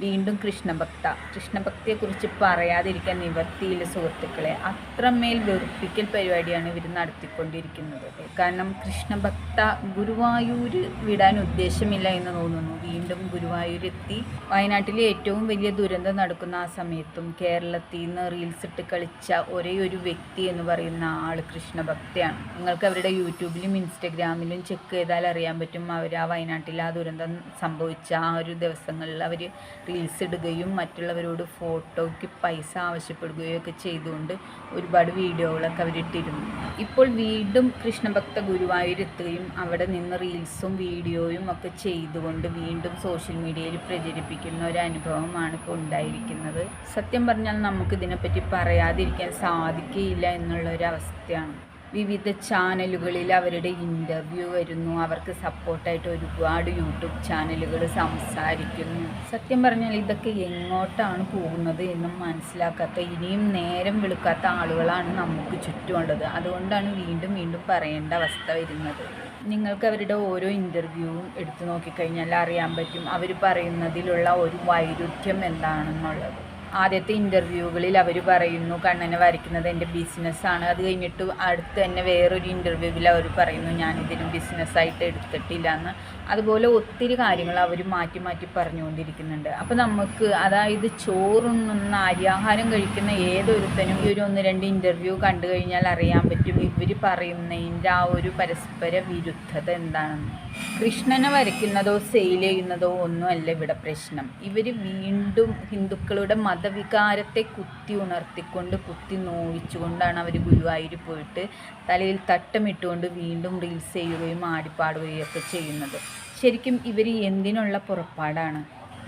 വീണ്ടും കൃഷ്ണഭക്ത. കൃഷ്ണഭക്തിയെക്കുറിച്ച് പറയാതിരിക്കാൻ നിവർത്തിയില്ല സുഹൃത്തുക്കളെ. അത്രമേൽ വെറുപ്പിക്കൽ പരിപാടിയാണ് ഇവർ നടത്തിക്കൊണ്ടിരിക്കുന്നത്. കാരണം കൃഷ്ണഭക്ത ഗുരുവായൂർ വിടാൻ ഉദ്ദേശമില്ല എന്ന് തോന്നുന്നു. വീണ്ടും ഗുരുവായൂരെത്തി. വയനാട്ടിലെ ഏറ്റവും വലിയ ദുരന്തം നടക്കുന്ന ആ സമയത്തും കേരളത്തിൽ നിന്ന് റീൽസ് ഇട്ട് കളിച്ച ഒരേ ഒരു വ്യക്തി എന്ന് പറയുന്ന ആൾ കൃഷ്ണഭക്തയാണ്. നിങ്ങൾക്ക് അവരുടെ യൂട്യൂബിലും ഇൻസ്റ്റഗ്രാമിലും ചെക്ക് ചെയ്താൽ അറിയാൻ പറ്റും അവർ ആ വയനാട്ടിൽ ആ ദുരന്തം സംഭവിച്ച ആ ഒരു ദിവസങ്ങളിൽ അവർ റീൽസ് ഇടുകയും മറ്റുള്ളവരോട് ഫോട്ടോയ്ക്ക് പൈസ ആവശ്യപ്പെടുകയും ഒക്കെ ചെയ്തുകൊണ്ട് ഒരുപാട് വീഡിയോകളൊക്കെ അവരിട്ടിരുന്നു. ഇപ്പോൾ വീണ്ടും കൃഷ്ണഭക്ത ഗുരുവായൂരെത്തുകയും അവിടെ നിന്ന് റീൽസും വീഡിയോയും ഒക്കെ ചെയ്തുകൊണ്ട് വീണ്ടും സോഷ്യൽ മീഡിയയിൽ പ്രചരിപ്പിക്കുന്ന ഒരു അനുഭവമാണ് ഇപ്പോൾ ഉണ്ടായിരിക്കുന്നത്. സത്യം പറഞ്ഞാൽ നമുക്കിതിനെപ്പറ്റി പറയാതിരിക്കാൻ സാധിക്കുകയില്ല എന്നുള്ളൊരവസ്ഥയാണ് വിവിധ ചാനലുകളിൽ അവരുടെ ഇന്റർവ്യൂ വരുന്നു. അവർക്ക് സപ്പോർട്ടായിട്ട് ഒരുപാട് യൂട്യൂബ് ചാനലുകൾ സംസാരിക്കുന്നു. സത്യം പറഞ്ഞാൽ ഇതൊക്കെ എങ്ങോട്ടാണ് പോകുന്നത് എന്നും മനസ്സിലാക്കാത്ത ഇനിയും നേരം വിളിക്കാത്ത ആളുകളാണ് നമുക്ക് ചുറ്റുമുള്ളത് അതുകൊണ്ടാണ് വീണ്ടും വീണ്ടും പറയേണ്ട അവസ്ഥ വരുന്നത്. നിങ്ങൾക്ക് അവരുടെ ഓരോ ഇന്റർവ്യൂവും എടുത്തു നോക്കിക്കഴിഞ്ഞാൽ അറിയാൻ പറ്റും. അവർ പറയുന്നതിലുള്ള ഒരു വൈരുദ്ധ്യം എന്താണെന്നുള്ളത്. ആദ്യത്തെ ഇന്റർവ്യൂകളിൽ അവർ പറയുന്നു കണ്ണനെ വരയ്ക്കുന്നത് എന്റെ ബിസിനസ്സാണ് അത് കഴിഞ്ഞിട്ട് അടുത്ത് തന്നെ വേറൊരു ഇന്റർവ്യൂവിൽ അവർ പറയുന്നു ഞാനിതിനും ബിസിനസ്സായിട്ട് എടുത്തിട്ടില്ല എന്ന് അതുപോലെ ഒത്തിരി കാര്യങ്ങൾ അവർ മാറ്റി മാറ്റി പറഞ്ഞുകൊണ്ടിരിക്കുന്നുണ്ട്. അപ്പോൾ നമുക്ക് അതായത് ചോറുണ്ണുന്ന അരിയാഹാരം കഴിക്കുന്ന ഏതൊരുത്തനും ഈ ഒരു ഒന്ന് രണ്ട് ഇന്റർവ്യൂ കണ്ടു കഴിഞ്ഞാൽ അറിയാൻ പറ്റും ഇവർ പറയുന്നതിന്റെ ആ ഒരു പരസ്പര വിരുദ്ധത എന്താണെന്ന്. കൃഷ്ണനെ വരയ്ക്കുന്നതോ സെയിൽ ചെയ്യുന്നതോ ഒന്നുമല്ല ഇവിടെ പ്രശ്നം. ഇവർ വീണ്ടും ഹിന്ദുക്കളുടെ മതവികാരത്തെ കുത്തി ഉണർത്തിക്കൊണ്ട് കുത്തി നോവിച്ചുകൊണ്ടാണ് അവർ ഗുരുവായൂർ പോയിട്ട് തലയിൽ തട്ടമിട്ടുകൊണ്ട് വീണ്ടും റീൽസ് ചെയ്യുകയും ആടിപ്പാടുകയും ഒക്കെ ചെയ്യുന്നത്. ശരിക്കും ഇവർ എന്തിനുള്ള പുറപ്പാടാണ്?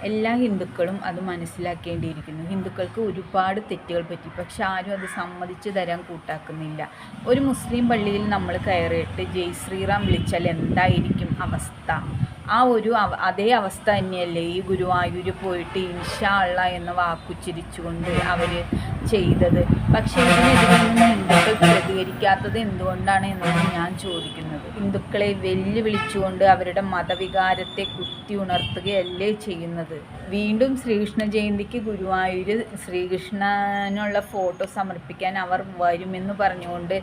എല്ലാ ഹിന്ദുക്കളും അത് മനസ്സിലാക്കേണ്ടിയിരിക്കുന്നു. ഹിന്ദുക്കൾക്ക് ഒരുപാട് തെറ്റുകൾ പറ്റി. പക്ഷെ ആരും അത് സമ്മതിച്ചു തരാൻ കൂട്ടാക്കുന്നില്ല. ഒരു മുസ്ലിം പള്ളിയിൽ നമ്മൾ കയറിയിട്ട് ജയ് ശ്രീറാം വിളിച്ചാൽ എന്തായിരിക്കും അവസ്ഥ? ആ ഒരു അതേ അവസ്ഥ തന്നെയല്ലേ ഈ ഗുരുവായൂർ പോയിട്ട് ഇൻഷാ അള്ള എന്ന വാക്കുച്ചിരിച്ചുകൊണ്ട് അവർ ചെയ്തത്. പക്ഷേ ഇതിനെതിരൊന്നും ഹിന്ദുക്കൾ പ്രതികരിക്കാത്തത് എന്തുകൊണ്ടാണ് എന്നാണ് ഞാൻ ചോദിക്കുന്നത്. ഹിന്ദുക്കളെ വെല്ലുവിളിച്ചുകൊണ്ട് അവരുടെ മതവികാരത്തെ കുത്തി ഉണർത്തുകയല്ലേ ചെയ്യുന്നത്. വീണ്ടും ശ്രീകൃഷ്ണ ജയന്തിക്ക് ഗുരുവായൂർ ശ്രീകൃഷ്ണനുള്ള ഫോട്ടോ സമർപ്പിക്കാൻ അവർ വരുമെന്ന് പറഞ്ഞുകൊണ്ട്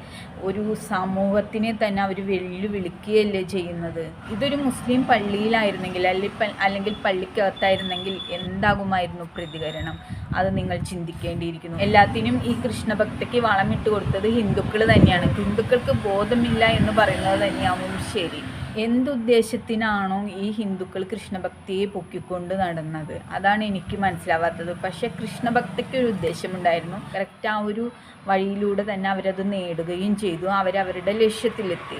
ഒരു സമൂഹത്തിനെ തന്നെ അവർ വെല്ലുവിളിക്കുകയല്ലേ ചെയ്യുന്നത്. ഇതൊരു മുസ്ലിം പള്ളിയിലായിരുന്നെങ്കിൽ അല്ലെങ്കിൽ അല്ലെങ്കിൽ പള്ളിക്കകത്തായിരുന്നെങ്കിൽ എന്താകുമായിരുന്നു പ്രതികരണം? അത് നിങ്ങൾ ചിന്തിക്കേണ്ടിയിരിക്കുന്നു. എല്ലാത്തിനും ഈ കൃഷ്ണഭക്തയ്ക്ക് വളമിട്ട് കൊടുത്തത് ഹിന്ദുക്കൾ തന്നെയാണ്. ഹിന്ദുക്കൾക്ക് ബോധമില്ല എന്ന് പറയുന്നത് തന്നെയാവും ശരി. എന്തുദ്ദേശത്തിനാണോ ഈ ഹിന്ദുക്കൾ കൃഷ്ണഭക്തിയെ പൊക്കിക്കൊണ്ട് നടന്നത്? അതാണ് എനിക്ക് മനസ്സിലാവാത്തത്. പക്ഷേ കൃഷ്ണഭക്തിക്ക് ഒരു ഉദ്ദേശമുണ്ടായിരുന്നു. കറക്റ്റ് ആ ഒരു വഴിയിലൂടെ തന്നെ അവരത് നേടുകയും ചെയ്തു. അവരവരുടെ ലക്ഷ്യത്തിലെത്തി.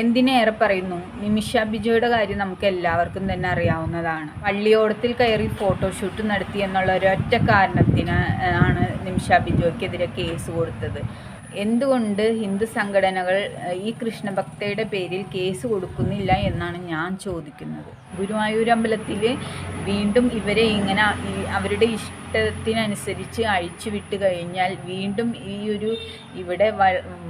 എന്തിനേറെ പറയുന്നു? നിമിഷ ബിജോയുടെ കാര്യം നമുക്ക് എല്ലാവർക്കും തന്നെ അറിയാവുന്നതാണ്. പള്ളിയോടത്തിൽ കയറി ഫോട്ടോഷൂട്ട് നടത്തി എന്നുള്ള ഒരൊറ്റ കാരണത്തിന് ആണ് നിമിഷ ബിജോയ്ക്കെതിരെ കേസ് കൊടുത്തത്. എന്തുകൊണ്ട് ഹിന്ദു സംഘടനകൾ ഈ കൃഷ്ണഭക്തയുടെ പേരിൽ കേസ് കൊടുക്കുന്നില്ല എന്നാണ് ഞാൻ ചോദിക്കുന്നത്. ഗുരുവായൂർ അമ്പലത്തിൽ വീണ്ടും ഇവരെ ഇങ്ങനെ അവരുടെ ഇഷ്ടത്തിനനുസരിച്ച് അഴിച്ചു വിട്ട് കഴിഞ്ഞാൽ വീണ്ടും ഈ ഒരു ഇവിടെ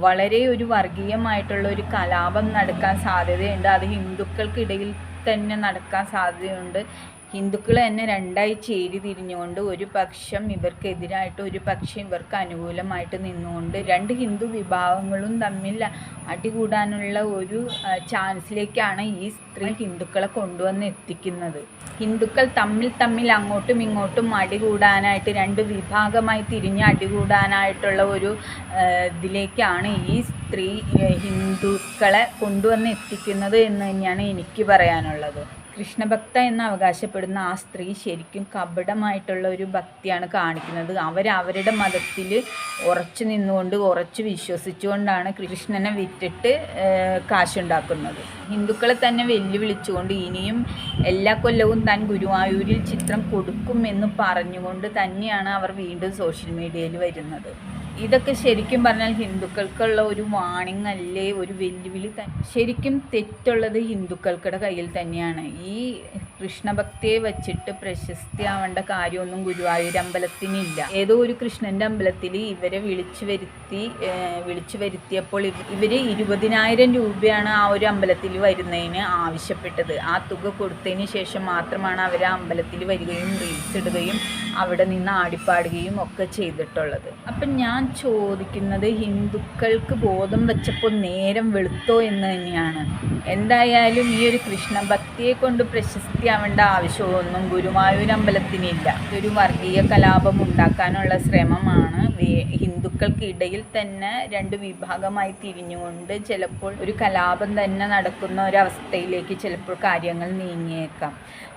വളരെ ഒരു വർഗീയമായിട്ടുള്ള ഒരു കലാപം നടക്കാൻ സാധ്യതയുണ്ട്. അത് ഹിന്ദുക്കൾക്കിടയിൽ തന്നെ നടക്കാൻ സാധ്യതയുണ്ട്. ഹിന്ദുക്കൾ തന്നെ രണ്ടായി ചേരി തിരിഞ്ഞുകൊണ്ട് ഒരു പക്ഷം ഇവർക്കെതിരായിട്ട് ഒരു പക്ഷം ഇവർക്ക് അനുകൂലമായിട്ട് നിന്നുകൊണ്ട് രണ്ട് ഹിന്ദു വിഭാഗങ്ങളും തമ്മിൽ അടികൂടാനുള്ള ഒരു ചാൻസിലേക്കാണ് ഈ സ്ത്രീ ഹിന്ദുക്കളെ കൊണ്ടുവന്ന് എത്തിക്കുന്നത്. ഹിന്ദുക്കൾ തമ്മിൽ തമ്മിൽ അങ്ങോട്ടും ഇങ്ങോട്ടും അടികൂടാനായിട്ട് രണ്ട് വിഭാഗമായി തിരിഞ്ഞ് അടികൂടാനായിട്ടുള്ള ഒരു ഇതിലേക്കാണ് ഈ സ്ത്രീ ഹിന്ദുക്കളെ കൊണ്ടുവന്ന് എത്തിക്കുന്നത് എന്ന് തന്നെയാണ് എനിക്ക് പറയാനുള്ളത്. കൃഷ്ണഭക്ത എന്ന് അവകാശപ്പെടുന്ന ആ സ്ത്രീ ശരിക്കും കപടമായിട്ടുള്ള ഒരു ഭക്തിയാണ് കാണിക്കുന്നത്. അവർ അവരുടെ മതത്തിൽ ഉറച്ചു നിന്നുകൊണ്ട് ഉറച്ചു വിശ്വസിച്ചുകൊണ്ടാണ് കൃഷ്ണനെ വിറ്റിട്ട് കാശുണ്ടാക്കുന്നത്. ഹിന്ദുക്കളെ തന്നെ വെല്ലുവിളിച്ചുകൊണ്ട് ഇനിയും എല്ലാ കൊല്ലവും താൻ ഗുരുവായൂരിൽ ചിത്രം കൊടുക്കുമെന്ന് പറഞ്ഞുകൊണ്ട് തന്നെയാണ് അവർ വീണ്ടും സോഷ്യൽ മീഡിയയിൽ വരുന്നത്. ഇതൊക്കെ ശരിക്കും പറഞ്ഞാൽ ഹിന്ദുക്കൾക്കുള്ള ഒരു വാണിംഗ് അല്ലേ? ഒരു വെല്ലുവിളി തന്നെ ശരിക്കും തെറ്റുള്ളത് ഹിന്ദുക്കൾക്കുടെ കയ്യിൽ തന്നെയാണ്. ഈ കൃഷ്ണഭക്തിയെ വച്ചിട്ട് പ്രശസ്തിയാവേണ്ട കാര്യമൊന്നും ഗുരുവായൂർ അമ്പലത്തിനില്ല. ഏതോ ഒരു കൃഷ്ണന്റെ അമ്പലത്തിൽ ഇവരെ വിളിച്ചു വരുത്തി വിളിച്ചു വരുത്തിയപ്പോൾ ഇവ- ഇവർ ഇരുപതിനായിരം രൂപയാണ് ആ ഒരു അമ്പലത്തിൽ വരുന്നതിന് ആവശ്യപ്പെട്ടത്. ആ തുക കൊടുത്തതിന് ശേഷം മാത്രമാണ് അവർ അമ്പലത്തിൽ വരികയും റീൽസ് ഇടുകയും അവിടെ നിന്ന് ആടിപ്പാടുകയും ഒക്കെ ചെയ്തിട്ടുള്ളത്. അപ്പം ഞാൻ ചോദിക്കുന്നത് ഹിന്ദുക്കൾക്ക് ബോധം വെച്ചപ്പോൾ നേരം വെളുത്തോ എന്ന് തന്നെയാണ്. എന്തായാലും ഈ ഒരു കൃഷ്ണഭക്തിയെ കൊണ്ട് പ്രശസ്തിയാവേണ്ട ആവശ്യമൊന്നും ഗുരുവായൂർ അമ്പലത്തിനില്ല. ഒരു വർഗീയ കലാപം ഉണ്ടാക്കാനുള്ള ശ്രമമാണ്. ഹിന്ദുക്കൾക്കിടയിൽ തന്നെ രണ്ട് വിഭാഗമായി തിരിഞ്ഞുകൊണ്ട് ചിലപ്പോൾ ഒരു കലാപം തന്നെ നടക്കുന്ന ഒരവസ്ഥയിലേക്ക് ചിലപ്പോൾ കാര്യങ്ങൾ നീങ്ങിയേക്കാം.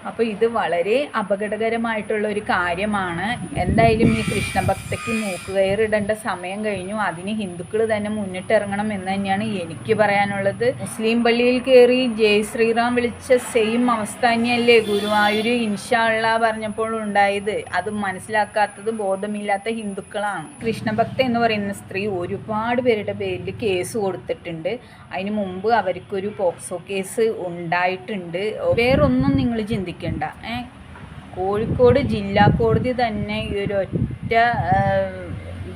അപ്പോൾ ഇത് വളരെ അപകടകരമായിട്ടുള്ള ഒരു കാര്യമാണ് എന്തായാലും ഈ കൃഷ്ണഭക്തയ്ക്ക് മൂക്കുകയറിടേണ്ട സമയം കഴിഞ്ഞു. അതിന് ഹിന്ദുക്കൾ തന്നെ മുന്നിട്ടിറങ്ങണം എന്ന് തന്നെയാണ് എനിക്ക് പറയാനുള്ളത്. മുസ്ലിം പള്ളിയിൽ കയറി ജയ് ശ്രീറാം വിളിച്ച സെയിം അവസ്ഥ തന്നെയല്ലേ ഗുരുവായൂർ ഇൻഷാള്ള പറഞ്ഞപ്പോൾ ഉണ്ടായത്. അത് മനസ്സിലാക്കാത്തത് ബോധമില്ലാത്ത ഹിന്ദുക്കളാണ്. കൃഷ്ണഭക്ത എന്ന് പറയുന്ന സ്ത്രീ ഒരുപാട് പേരുടെ പേരിൽ കേസ് കൊടുത്തിട്ടുണ്ട്. അതിന് മുമ്പ് അവർക്കൊരു പോക്സോ കേസ് ഉണ്ടായിട്ടുണ്ട്. വേറൊന്നും നിങ്ങൾ ചിന്തിക്കണ്ട. ഏ? കോഴിക്കോട് ജില്ലാ കോടതി തന്നെ ഈ ഒരു ഒറ്റ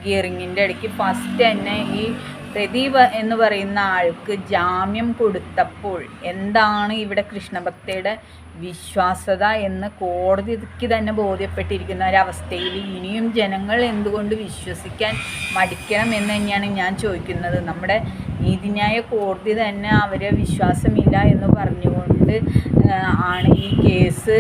ഗിയറിങ്ങിന്റെ ഇടയ്ക്ക് ഫസ്റ്റ് തന്നെ ഈ പ്രദീപ് എന്ന് പറയുന്ന ആൾക്ക് ജാമ്യം കൊടുത്തപ്പോൾ എന്താണ് ഇവിടെ കൃഷ്ണഭക്തയുടെ വിശ്വാസത എന്ന് കോടതിക്ക് തന്നെ ബോധ്യപ്പെട്ടിരിക്കുന്ന ഒരവസ്ഥയിൽ ഇനിയും ജനങ്ങൾ എന്തുകൊണ്ട് വിശ്വസിക്കാൻ മടിക്കണം എന്ന് തന്നെയാണ് ഞാൻ ചോദിക്കുന്നത്. നമ്മുടെ നീതിന്യായ കോടതി തന്നെ അവരെ വിശ്വാസമില്ല എന്ന് പറഞ്ഞുകൊണ്ട് ആണ് ഈ കേസ്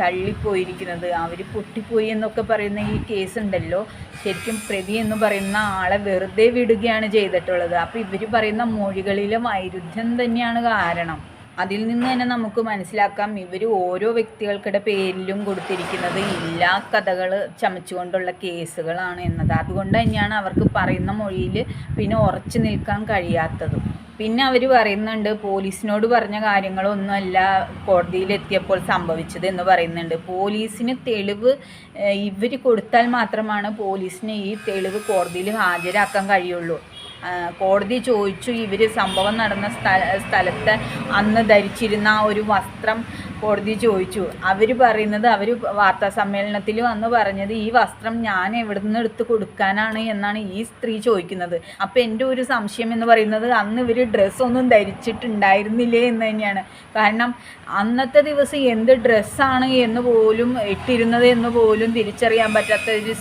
തള്ളിപ്പോയിരിക്കുന്നത്. അവർ പൊട്ടിപ്പോയി എന്നൊക്കെ പറയുന്ന ഈ കേസ് ഉണ്ടല്ലോ. ശരിക്കും പ്രതി എന്ന് പറയുന്ന ആളെ വെറുതെ വിടുകയാണ് ചെയ്തിട്ടുള്ളത്. അപ്പോൾ ഇവർ പറയുന്ന മൊഴികളിലെ വൈരുദ്ധ്യം തന്നെയാണ് കാരണം. അതിൽ നിന്ന് തന്നെ നമുക്ക് മനസ്സിലാക്കാം ഇവർ ഓരോ വ്യക്തികൾക്കിടെ പേരിലും കൊടുത്തിരിക്കുന്നത് എല്ലാ കഥകൾ ചമച്ചുകൊണ്ടുള്ള കേസുകളാണ് എന്നത്. അതുകൊണ്ട് തന്നെയാണ് അവർക്ക് പറയുന്ന മൊഴിയിൽ പിന്നെ ഉറച്ചു നിൽക്കാൻ കഴിയാത്തതും. പിന്നെ അവർ പറയുന്നുണ്ട് പോലീസിനോട് പറഞ്ഞ കാര്യങ്ങളൊന്നുമല്ല കോടതിയിലെത്തിയപ്പോൾ സംഭവിച്ചത് എന്ന് പറയുന്നുണ്ട്. പോലീസിന് തെളിവ് ഇവർ കൊടുത്താൽ മാത്രമാണ് പോലീസിന് ഈ തെളിവ് കോടതിയിൽ ഹാജരാക്കാൻ കഴിയുള്ളൂ. കോടതി ചോദിച്ചു ഇവർ സംഭവം നടന്ന സ്ഥല സ്ഥലത്ത് അന്ന് ധരിച്ചിരുന്ന ഒരു വസ്ത്രം കോടതി ചോദിച്ചു. അവർ പറയുന്നത് അവർ വാർത്താ സമ്മേളനത്തിൽ വന്ന് പറഞ്ഞത് ഈ വസ്ത്രം ഞാൻ എവിടെ നിന്ന് എടുത്ത് കൊടുക്കാനാണ് എന്നാണ് ഈ സ്ത്രീ ചോദിക്കുന്നത്. അപ്പോൾ എന്റെ ഒരു സംശയം എന്ന് പറയുന്നത് അന്ന് ഇവർ ഡ്രസ്സൊന്നും ധരിച്ചിട്ടുണ്ടായിരുന്നില്ലേ എന്ന് തന്നെയാണ്. കാരണം അന്നത്തെ ദിവസം എന്ത് ഡ്രസ്സാണ് എന്ന് പോലും ഇട്ടിരുന്നത് എന്ന് പോലും തിരിച്ചറിയാൻ പറ്റാത്ത ഒരു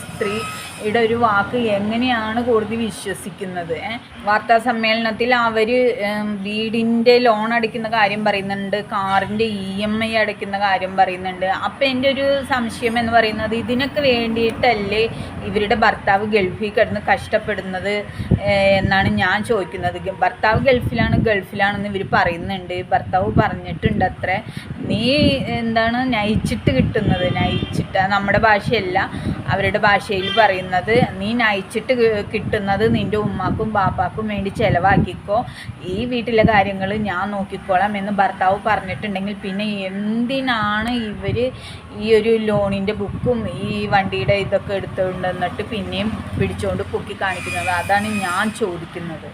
സ്ത്രീയുടെ ഒരു വാക്ക് എങ്ങനെയാണ് കോടതി വിശ്വസിക്കുന്നത്? വാർത്താ സമ്മേളനത്തിൽ അവർ വീടിന്റെ ലോൺ അടയ്ക്കുന്ന കാര്യം പറയുന്നുണ്ട് കാറിന്റെ ഇ എം ഐ അടയ്ക്കുന്ന കാര്യം പറയുന്നുണ്ട്. അപ്പം എന്റെ ഒരു സംശയം എന്ന് പറയുന്നത് ഇതിനൊക്കെ വേണ്ടിയിട്ടല്ലേ ഇവരുടെ ഭർത്താവ് ഗൾഫിൽ കിടന്ന് കഷ്ടപ്പെടുന്നത് എന്നാണ് ഞാൻ ചോദിക്കുന്നത്. ഭർത്താവ് ഗൾഫിലാണ് ഗൾഫിലാണെന്ന് ഇവർ പറയുന്നുണ്ട്. ഭർത്താവ് പറഞ്ഞിട്ടുണ്ട് അത്ര നീ എന്താണ് നയിച്ചിട്ട് കിട്ടുന്നത്? നയിച്ചിട്ട് നമ്മുടെ ഭാഷയല്ല അവരുടെ ഭാഷയിൽ പറയുന്നത്. നീ നയിച്ചിട്ട് കിട്ടുന്നത് നിന്റെ ഉമ്മാക്കും ബാപ്പാക്കും വേണ്ടി ചിലവാക്കിക്കോ. ഈ വീട്ടിലെ കാര്യങ്ങൾ ഞാൻ നോക്കിക്കോളാം എന്ന് ഭർത്താവ് പറഞ്ഞിട്ടുണ്ടെങ്കിൽ പിന്നെ എന്തിനാണ് ഇവർ ഈ ഒരു ലോണിന്റെ ബുക്കും ഈ വണ്ടിയുടെ ഇതൊക്കെ എടുത്തുകൊണ്ട് വന്നിട്ട് പിന്നെയും പിടിച്ചുകൊണ്ട് പൊക്കി കാണിക്കുന്നത്? അതാണ് ഞാൻ ചോദിക്കുന്നത്.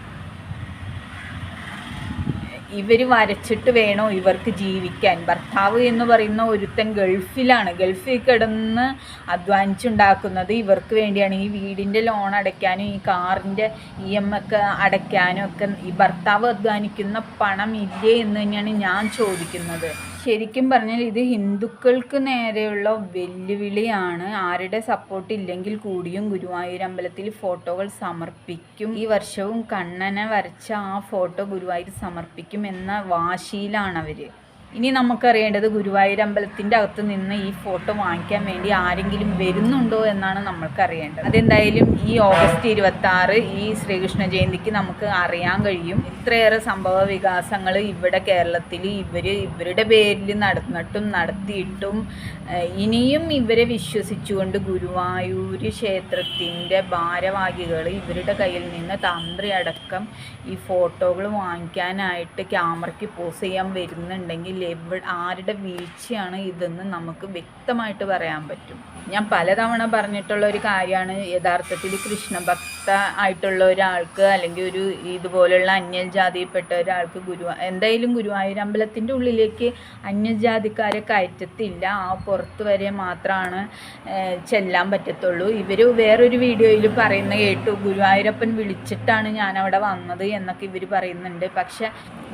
ഇവർ വരച്ചിട്ട് വേണോ ഇവർക്ക് ജീവിക്കാൻ? ഭർത്താവ് എന്ന് പറയുന്ന ഒരുത്തൻ ഗൾഫിലാണ്. ഗൾഫിൽ കിടന്ന് അധ്വാനിച്ചുണ്ടാക്കുന്നത് ഇവർക്ക് വേണ്ടിയാണ്. ഈ വീടിന്റെ ലോൺ അടയ്ക്കാനും ഈ കാറിന്റെ ഇ എം ഒക്കെ അടയ്ക്കാനും ഒക്കെ ഈ ഭർത്താവ് അധ്വാനിക്കുന്ന പണം ഇല്ലേ എന്ന് തന്നെയാണ് ഞാൻ ചോദിക്കുന്നത്. ശരിക്കും പറഞ്ഞാൽ ഇത് ഹിന്ദുക്കൾക്ക് നേരെയുള്ള വെല്ലുവിളിയാണ്. ആരുടെ സപ്പോർട്ട് ഇല്ലെങ്കിൽ കൂടിയും ഗുരുവായൂർ അമ്പലത്തിൽ ഫോട്ടോകൾ സമർപ്പിക്കും. ഈ വർഷവും കണ്ണനെ വരച്ച ആ ഫോട്ടോ ഗുരുവായൂർ സമർപ്പിക്കും എന്ന വാശിയിലാണ് അവർ ഇനി നമുക്കറിയേണ്ടത് ഗുരുവായൂർ അമ്പലത്തിന്റെ അകത്ത് നിന്ന് ഈ ഫോട്ടോ വാങ്ങിക്കാൻ വേണ്ടി ആരെങ്കിലും വരുന്നുണ്ടോ എന്നാണ് നമ്മൾക്ക് അറിയേണ്ടത് അതെന്തായാലും ഈ ഓഗസ്റ്റ് ഇരുപത്തി ആറ് ഈ ശ്രീകൃഷ്ണ ജയന്തിക്ക് നമുക്ക് അറിയാൻ കഴിയും. ഇത്രയേറെ സംഭവ വികാസങ്ങൾ ഇവിടെ കേരളത്തിൽ ഇവർ ഇവരുടെ പേരിൽ നടന്നിട്ടും നടത്തിയിട്ടും ഇനിയും ഇവരെ വിശ്വസിച്ചുകൊണ്ട് ഗുരുവായൂർ ക്ഷേത്രത്തിന്റെ ഭാരവാഹികൾ ഇവരുടെ കയ്യിൽ നിന്ന് തന്ത്രി അടക്കം ഈ ഫോട്ടോകൾ വാങ്ങിക്കാനായിട്ട് ക്യാമറയ്ക്ക് പോസ് ചെയ്യാൻ വരുന്നുണ്ടെങ്കിൽ എവിടെ ആരുടെ വീഴ്ചയാണ് ഇതെന്ന് നമുക്ക് വ്യക്തമായിട്ട് പറയാൻ പറ്റും. ഞാൻ പലതവണ പറഞ്ഞിട്ടുള്ള ഒരു കാര്യമാണ് യഥാർത്ഥത്തിൽ കൃഷ്ണഭക്ത ആയിട്ടുള്ള ഒരാൾക്ക് അല്ലെങ്കിൽ ഒരു ഇതുപോലുള്ള അന്യജാതിയിൽപ്പെട്ട ഒരാൾക്ക് ഗുരു എന്തായാലും ഗുരുവായൂർ അമ്പലത്തിന്റെ ഉള്ളിലേക്ക് അന്യജാതിക്കാരെ കയറ്റത്തില്ല. ആ പുറത്ത് വരെ മാത്രമാണ് ചെല്ലാൻ പറ്റത്തുള്ളൂ. ഇവർ വേറൊരു വീഡിയോയിൽ പറയുന്ന കേട്ടു. ഗുരുവായൂരപ്പൻ വിളിച്ചിട്ടാണ് ഞാൻ അവിടെ വന്നത് എന്നൊക്കെ ഇവർ പറയുന്നുണ്ട്. പക്ഷേ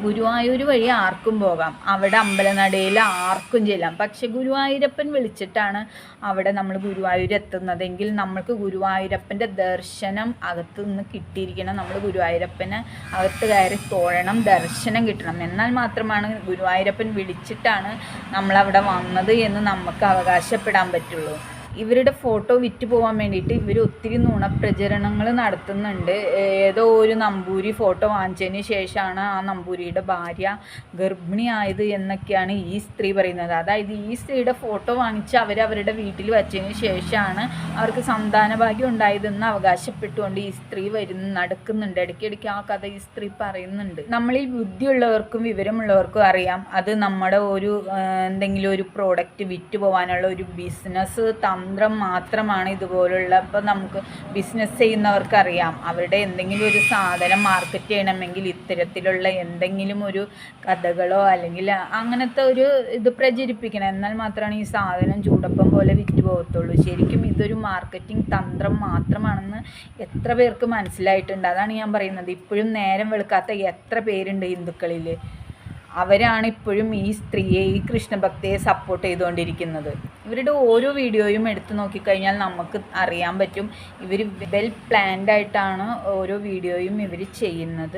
ഗുരുവായൂർ വഴി ആർക്കും പോകാം. അവിടെ അമ്പലനടയിൽ ആർക്കും ചെല്ലാം പക്ഷെ ഗുരുവായൂരപ്പൻ വിളിച്ചിട്ടാണ് അവിടെ നമ്മൾ ഗുരുവായൂർ എത്തുന്നതെങ്കിൽ നമ്മൾക്ക് ഗുരുവായൂരപ്പന്റെ ദർശനം അകത്ത് നിന്ന് കിട്ടിയിരിക്കണം. നമ്മൾ ഗുരുവായൂരപ്പനെ അകത്ത് കയറി തോഴണം ദർശനം കിട്ടണം. എന്നാൽ മാത്രമാണ് ഗുരുവായൂരപ്പൻ വിളിച്ചിട്ടാണ് നമ്മളവിടെ വന്നത് എന്ന് നമുക്ക് അവകാശപ്പെടാൻ പറ്റുള്ളൂ. ഇവരുടെ ഫോട്ടോ വിറ്റ് പോകാൻ വേണ്ടിയിട്ട് ഇവർ ഒത്തിരി നുണപ്രചരണങ്ങൾ നടത്തുന്നുണ്ട്. ഏതോ ഒരു നമ്പൂരി ഫോട്ടോ വാങ്ങിച്ചതിന് ശേഷമാണ് ആ നമ്പൂരിയുടെ ഭാര്യ ഗർഭിണിയായത് എന്നൊക്കെയാണ് ഈ സ്ത്രീ പറയുന്നത്. അതായത് ഈ സ്ത്രീയുടെ ഫോട്ടോ വാങ്ങിച്ച് അവർ അവരുടെ വീട്ടിൽ വച്ചതിന് ശേഷമാണ് അവർക്ക് സന്താന ഭാഗ്യം ഉണ്ടായതെന്ന് അവകാശപ്പെട്ടുകൊണ്ട് ഈ സ്ത്രീ വരുന്ന നടക്കുന്നുണ്ട്. ഇടയ്ക്കിടയ്ക്ക് ആ കഥ ഈ സ്ത്രീ പറയുന്നുണ്ട്. നമ്മളിൽ ബുദ്ധിയുള്ളവർക്കും വിവരമുള്ളവർക്കും അറിയാം. അത് നമ്മുടെ ഒരു എന്തെങ്കിലും ഒരു പ്രോഡക്റ്റ് വിറ്റ് പോകാനുള്ള ഒരു ബിസിനസ് തന്ത്രം മാത്രമാണ് ഇതുപോലുള്ള ഇപ്പം നമുക്ക് ബിസിനസ് ചെയ്യുന്നവർക്കറിയാം. അവരുടെ എന്തെങ്കിലും ഒരു സാധനം മാർക്കറ്റ് ചെയ്യണമെങ്കിൽ ഇത്തരത്തിലുള്ള എന്തെങ്കിലും ഒരു കഥകളോ അല്ലെങ്കിൽ അങ്ങനത്തെ ഒരു ഇത് പ്രചരിപ്പിക്കണം. എന്നാൽ മാത്രമാണ് ഈ സാധനം ചൂടപ്പം പോലെ വിറ്റ് പോകത്തുള്ളൂ. ശരിക്കും ഇതൊരു മാർക്കറ്റിംഗ് തന്ത്രം മാത്രമാണെന്ന് എത്ര പേർക്ക് മനസ്സിലായിട്ടുണ്ട്? അതാണ് ഞാൻ പറയുന്നത്. ഇപ്പോഴും നേരം വെളുക്കാത്ത എത്ര പേരുണ്ട് ഹിന്ദുക്കളിൽ അവരാണ് ഇപ്പോഴും ഈ സ്ത്രീയെ ഈ കൃഷ്ണഭക്തിയെ സപ്പോർട്ട് ചെയ്തുകൊണ്ടിരിക്കുന്നത്. ഇവരുടെ ഓരോ വീഡിയോയും എടുത്തു നോക്കിക്കഴിഞ്ഞാൽ നമുക്ക് അറിയാൻ പറ്റും ഇവർ വെൽ പ്ലാൻഡ് ആയിട്ടാണ് ഓരോ വീഡിയോയും ഇവർ ചെയ്യുന്നത്.